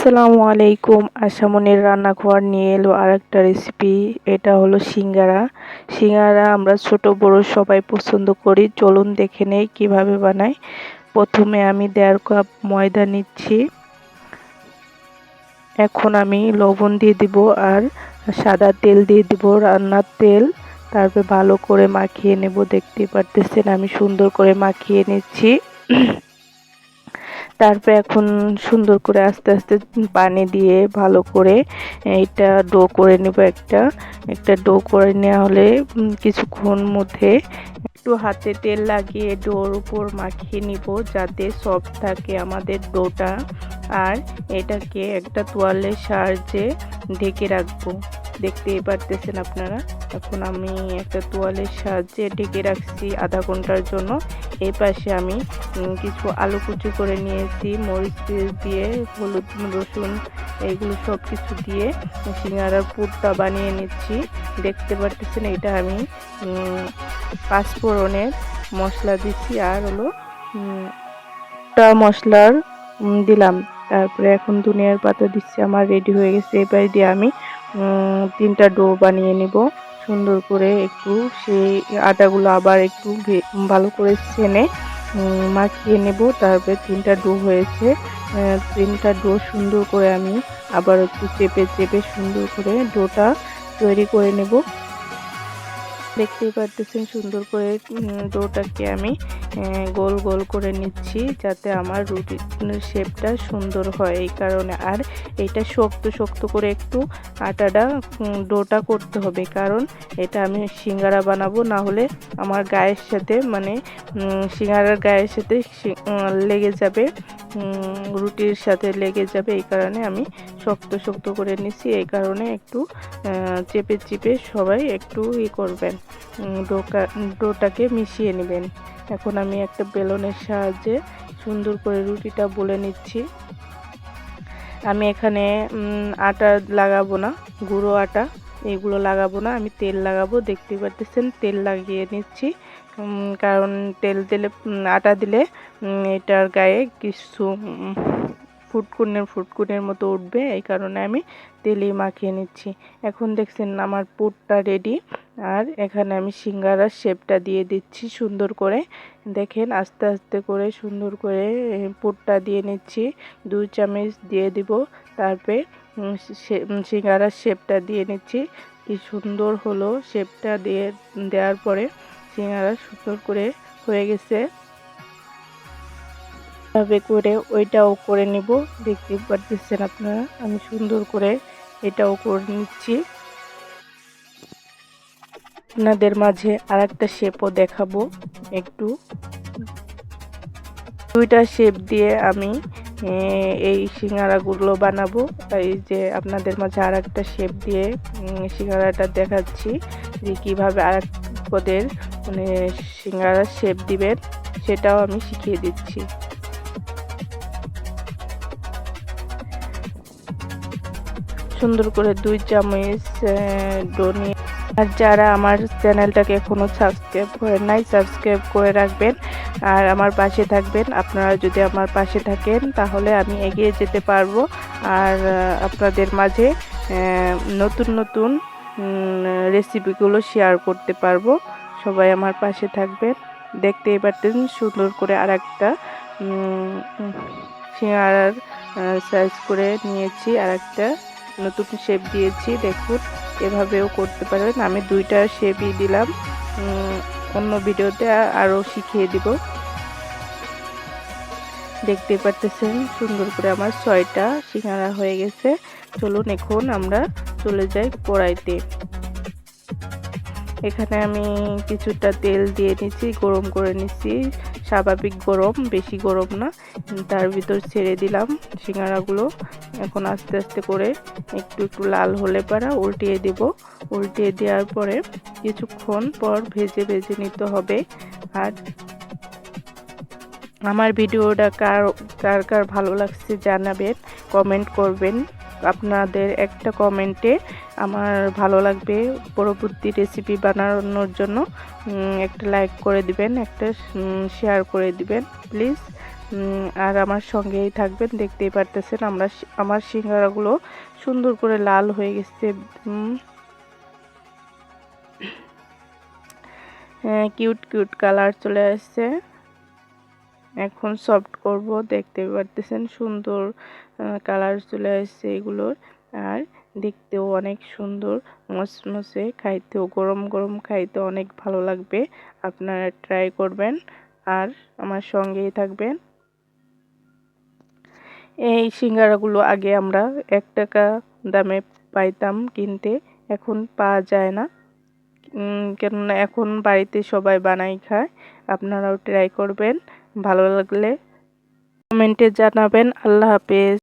আসসালামু আলাইকুম। আশামনির রান্নাঘর নিয়ে এলো আর একটা রেসিপি এটা হলো সিঙ্গারা। সিঙ্গারা আমরা ছোট, বড় সবাই পছন্দ করি। চলুন দেখে নেই কীভাবে বানাই। প্রথমে আমি দেড় কাপ ময়দা নিচ্ছি। এখন আমি লবণ দিয়ে দিব আর সাদা তেল দিয়ে দিব রান্নার তেল। তারপরে ভালো করে মাখিয়ে নেব, দেখতে পারতেছেন আমি সুন্দর করে মাখিয়ে নিচ্ছি। তারপরে এখন সুন্দর করে আস্তে আস্তে পানি দিয়ে ভালো করে এটা ডো করে নেব একটা। একটা ডো করে নেওয়া হলে কিছুক্ষণ মধ্যে একটু হাতে তেল লাগিয়ে ডোর উপর মাখিয়ে নিব যাতে সফট থাকে আমাদের ডোটা। আর এটাকে একটা তোয়ালের সাহায্যে ঢেকে রাখব। দেখতেই পারতেছেন আপনারা? এখন আমি একটা তোয়ালের সাহায্যে ঢেকে রাখছি আধা ঘণ্টার জন্য। পাশে আমি কিছু আলু কুচি করে নিয়েছি, মরিচ দিয়ে, হলুদ রসুন এগুলো সব কিছু দিয়ে সিঙ্গারার পুরটা বানিয়ে নিচ্ছি। দেখতে পারতেছেন এটা আমি পাঁচফোড়নের মশলা দিচ্ছি আর হলো টা মশলার দিলাম। তারপরে এখন দুনিয়ার পাতা দিচ্ছি, আমার রেডি হয়ে গেছে। এবার দিয়ে আমি তিনটা ডো বানিয়ে নিব। সুন্দর করে একটু সেই আটাগুলো আবার একটু ভালো করে ছেনে মাখিয়ে নেব। তারপরে তিনটা ডো হয়েছে। তিনটা ডো সুন্দর করে আমি আবার একটু চেপে চেপে সুন্দর করে ডোটা তৈরি করে নেব। দেখতেই পারতেছেন সুন্দর করে ডোটাকে আমি গোল গোল করে নিচ্ছি যাতে আমার রুটির শেপটা সুন্দর হয় এই কারণে। আর এটা শক্ত শক্ত করে একটু আটাটা ডোটা করতে হবে কারণ এটা আমি সিঙ্গারা বানাবো, না হলে আমার গায়ের সাথে মানে সিঙ্গারার গায়ের সাথে লেগে যাবে রুটির সাথে লেগে যাবে এই কারণে আমি শক্ত শক্ত করে নিছি এই কারণে একটু চেপে চেপে সবাই একটু ই করবেন ডোকা, ডোটাকে মিশিয়ে নেবেন। এখন আমি একটা বেলনের সাহায্যে সুন্দর করে রুটিটা বলে নিচ্ছি। আমি এখানে আটা লাগাবো না, গুঁড়ো আটা, এগুলো লাগাবো না, আমি তেল লাগাবো, দেখতে পারতেছেন, তেল লাগিয়ে নিচ্ছি। কারণ তেল দিলে আটা দিলে এটার গায়ে কিছু ফুটকুনের ফুটকুনের মতো উঠবে। এই কারণে আমি তেলে মাখিয়ে নিচ্ছি। এখন দেখছেন আমার পুরটা রেডি আর এখানে আমি সিঙ্গারার শেপটা দিয়ে দিচ্ছি সুন্দর করে। দেখেন আস্তে আস্তে করে সুন্দর করে পুরটা দিয়ে নিচ্ছি। দুই চামচ দিয়ে দিব। তারপরে সিঙ্গারার শেপটা দিয়ে নিচ্ছি। কি সুন্দর হলো শেপটা দিয়ে, দেওয়ার পরে সিঙ্গারা সুন্দর করে হয়ে গেছে। এভাবে করে ওইটাও করে নিব। দেখতে পারতেছেন আপনারা, আমি সুন্দর করে এটাও করে নিচ্ছি। আপনাদের মাঝে আর একটা শেপও দেখাবো একটু। দুইটা শেপ দিয়ে আমি এই সিঙ্গারাগুলো বানাবো। এই যে আপনাদের মাঝে আর একটা শেপ দিয়ে সিঙ্গারাটা দেখাচ্ছি যে কীভাবে আর এক পদের মানে সিঙ্গারার শেপ দিবেন, সেটাও আমি শিখিয়ে দিচ্ছি। সুন্দর করে দুই চামচ ডো আর যারা আমার চ্যানেলটাকে এখনও সাবস্ক্রাইব করে নাই সাবস্ক্রাইব করে রাখবেন। আর আমার পাশে থাকবেন। আপনারা যদি আমার পাশে থাকেন, তাহলে আমি এগিয়ে যেতে পারব। আর আপনাদের মাঝে নতুন নতুন রেসিপিগুলো শেয়ার করতে পারব। সবাই আমার পাশে থাকবেন। দেখতেই পারতেন সুন্দর করে আর একটা সিঙ্গারার সাইজ করে নিয়েছি আর একটা নতুন শেপ দিয়েছি, দেখুন, এভাবেও করতে পারেন আমি দুইটা শেপই দিলাম। অন্য ভিডিওতে আরও শিখিয়ে দিব। দেখতে পারতেছেন, সুন্দর করে আমার ছয়টা সিঙ্গারা হয়ে গেছে। চলুন এখন আমরা চলে যাই কড়াইতে। এখানে আমি কিছুটা তেল দিয়ে নিচ্ছি, গরম করে নিচ্ছি। স্বাভাবিক গরম, বেশি গরম না। তার ভিতর ছেড়ে দিলাম সিঙ্গারাগুলো। এখন আস্তে আস্তে করে একটু একটু লাল হলে পারা উল্টিয়ে দেব। উল্টিয়ে দেওয়ার পরে কিছুক্ষণ পর ভেজে ভেজে নিতে হবে। আর আমার ভিডিওটা কার কার কার ভালো লাগছে জানাবেন, কমেন্ট করবেন। আপনাদের একটা কমেন্টে আমার ভালো লাগবে। পরবর্তী রেসিপি বানানোর জন্য একটা লাইক করে দিবেন, একটা শেয়ার করে দিবেন প্লিজ আর আমার সঙ্গেই থাকবেন, দেখতেই পারতেছেন আমরা আমার সিঙ্গারাগুলো সুন্দর করে লাল হয়ে গেছে। কিউট কিউট কালার চলে আসছে। এখন সফট করব, দেখতে পারতেছেন সুন্দর কালার চলে আসছে এগুলোর। আর দেখতেও অনেক সুন্দর। মসমসে খাইতেও, গরম গরম খাইতে অনেক ভালো লাগবে। আপনারা ট্রাই করবেন আর আমার সঙ্গেই থাকবেন। এই সিঙ্গারাগুলো আগে আমরা এক টাকা দামে পাইতাম কিনতে, এখন পাওয়া যায় না। কেননা এখন বাড়িতে সবাই বানাই খায়। আপনারাও ট্রাই করবেন। ভালো লাগলে কমেন্টে জানাবেন। আল্লাহ হাফেজ।